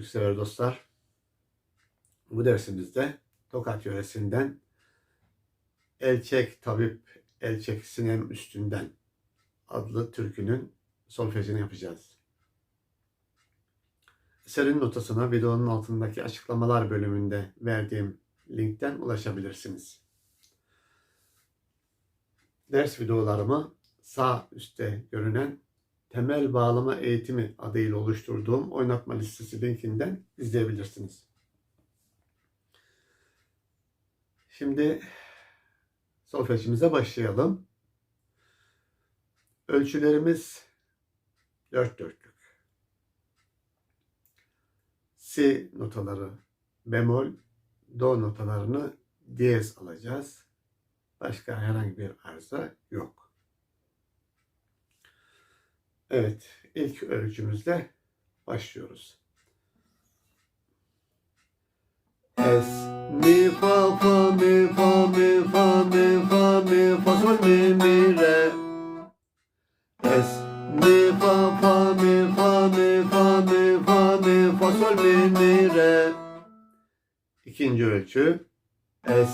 türküsever dostlar. Bu dersimizde Tokat yöresinden Elçek Tabip Elçek Sinem Üstünden adlı türkünün solfejini yapacağız. Eserin notasına videonun altındaki açıklamalar bölümünde verdiğim linkten ulaşabilirsiniz. Ders videolarımı sağ üstte görünen temel bağlama eğitimi adıyla oluşturduğum oynatma listesi linkinden izleyebilirsiniz. Şimdi solfejimize başlayalım. Ölçülerimiz dört dörtlük. Si notaları bemol, do notalarını diyez alacağız. Başka herhangi bir arıza yok. Evet, ilk ölçümüzle başlıyoruz. Es, mi, fa, fa, mi, fa, mi, fa, mi, fa, mi, fa, sol, mi, mi, re. Es, mi, fa, fa, mi, fa, mi, fa, mi, fa, mi, fa, sol, mi, mi, re. İkinci ölçü. Es,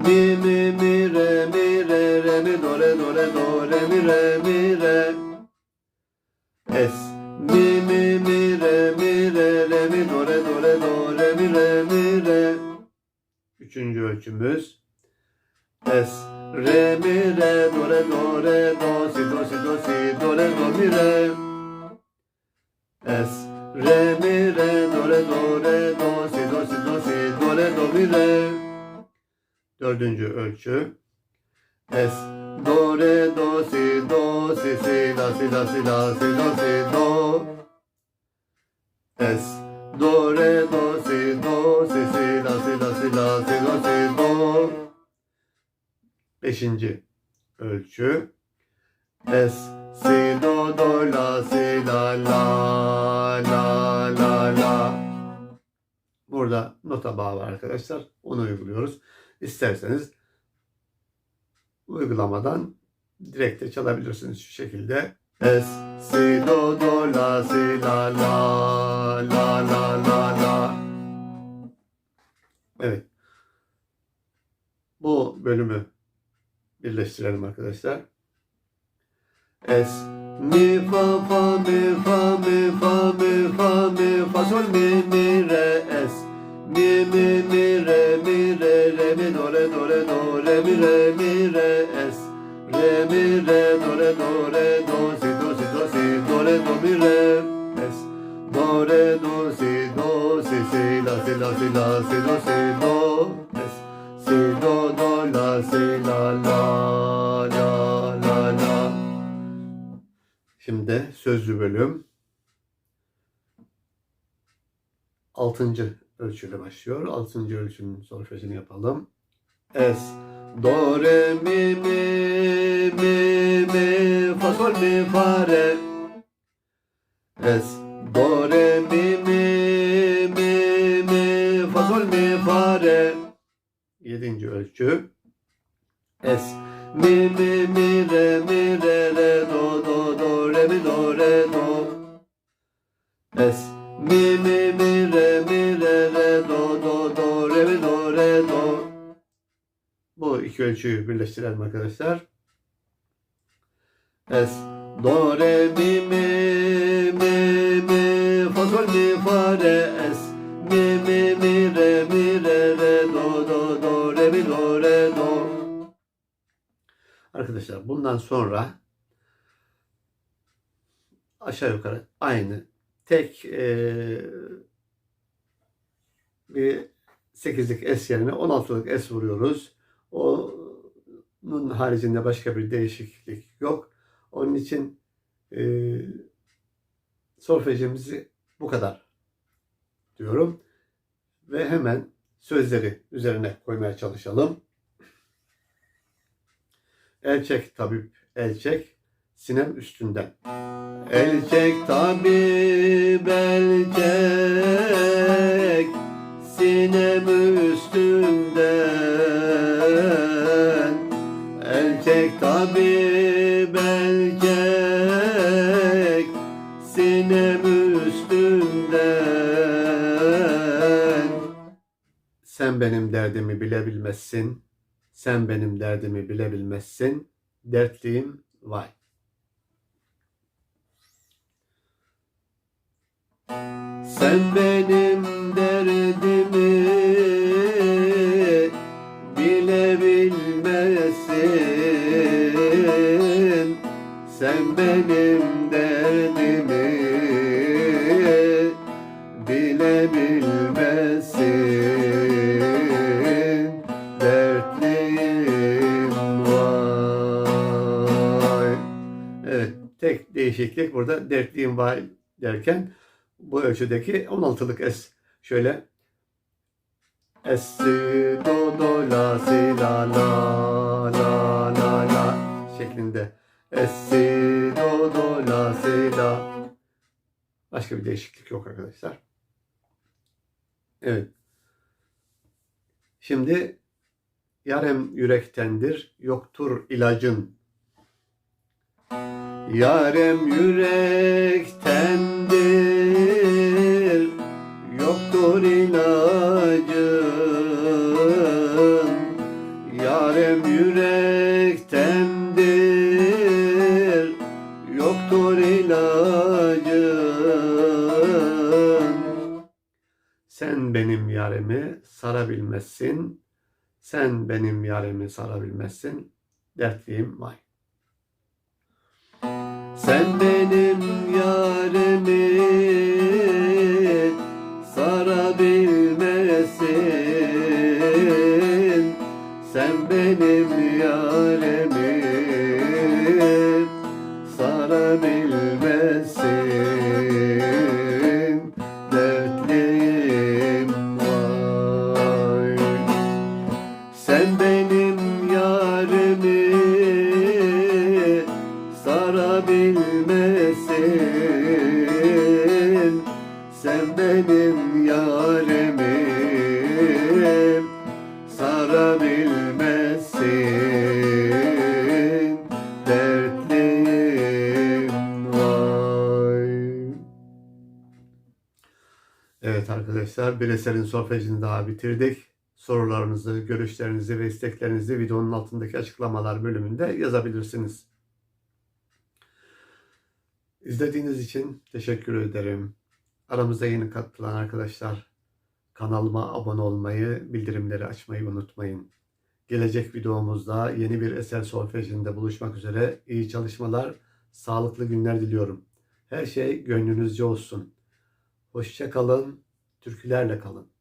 mi, mi, mi, re, mi, re, re, mi, do, re, do, re, do, re, mi, re, mi, re. Es, mi, mi, mi, re, mi, re, re, mi, do, re, do, re, do, re, mi, re, mi, re. Üçüncü ölçümüz. Es, re, mi, re, do, re, do, re, do, si, do, si, do, si, do, re, do, mi, re. Es, re, mi, re, do, re, do, re, do, si, do, si, do, si, do, re, do, mi, re. Dördüncü ölçü. Es, do, re, do, si, do, si, si, la, si, la, si, la, si, do, si, do. Es, do, re, do, si, do, si, si, la, si, la, si, la, si, do, si, do. Beşinci ölçü. Es, si, do, do, la, si, la, la, la, la, la. Burada nota bağı var arkadaşlar. Onu uyguluyoruz. İsterseniz uygulamadan direkt de çalabilirsiniz şu şekilde. Es, si, do, do, la, si, la, la, la, la, la, la. Evet. Bu bölümü birleştirelim arkadaşlar. Es, mi, fa, fa, mi, fa, mi, fa, mi, fa, mi, fa, sol, mi, mi, re, es. Mi, mi, mi, re, mi, re, re, mi, do, re, do, re, do, re, mi, re, mi, re, es. Re, mi, re, do, re, do, re, do, si, do, si, do, si, do, re, do, mi, re, es. Do, re, do, si, do, si, si, la, si, la, si, la, si, do, si, do, es. Si, do, do, la, si, la, la, la, la, la. Şimdi sözlü bölüm. Altıncı ölçüyle başlıyor. Altıncı ölçünün solfejini yapalım. Es, do, re, mi, mi, mi, mi, fa, sol, mi, fa, re. Es, do, re, mi, mi, mi, mi, fa, sol, mi, fa, re. Yedinci ölçü. Es, mi, mi, mi, re, mi, re, re, do, do, do, re, mi, do, re, do. Es, mi, mi, mi, re, mi, iki ölçüyü birleştirelim arkadaşlar. Es, do, re, mi, mi, mi, mi, fa, sol, mi, fa, re, es. Mi, mi, mi, re, mi, re, re, do, do, do, re, mi, do, re, do. Arkadaşlar bundan sonra aşağı yukarı aynı tek eee, bir 8'lik S yerine 16'lık S vuruyoruz. Onun haricinde başka bir değişiklik yok. Onun için eee solfejimizi bu kadar diyorum. Ve hemen sözleri üzerine koymaya çalışalım. Elçek tabip elçek sinem üstünden. Elçek tabip elçek sinem üstünden. Tek tabip erkek sinem üstünden Sen benim derdimi bilebilmezsin, sen benim derdimi bilebilmezsin, dertliyim vay. Sen benim derdim Sen benim derdimi bilebilmezsin. Dertliyim vay. Evet, tek değişiklik burada dertliyim vay derken bu ölçüdeki 16'lık es şöyle es do do la si la la la la la şeklinde si do do la si la başka bir değişiklik yok arkadaşlar. Evet. Şimdi yarem yürektendir yoktur ilacın Yarem yürektendir Yoktur ilacın yaremi sarabilmezsin. Sen benim yaremi sarabilmezsin. Dertliyim vay. Sen benim yarimi sarabilmesin Sen benim yarimi sarabilmesin yarimi sarabilmesin. Sen benim yarimi sarabilmesin. Dertliyim vay Evet arkadaşlar bir eserin solfejini daha bitirdik. Sorularınızı, görüşlerinizi ve isteklerinizi videonun altındaki açıklamalar bölümünde yazabilirsiniz. İzlediğiniz için teşekkür ederim. Aramıza yeni katılan arkadaşlar kanalıma abone olmayı, bildirimleri açmayı unutmayın. Gelecek videomuzda yeni bir eser solfejinde buluşmak üzere iyi çalışmalar, sağlıklı günler diliyorum. Her şey gönlünüzce olsun. Hoşça kalın, türkülerle kalın.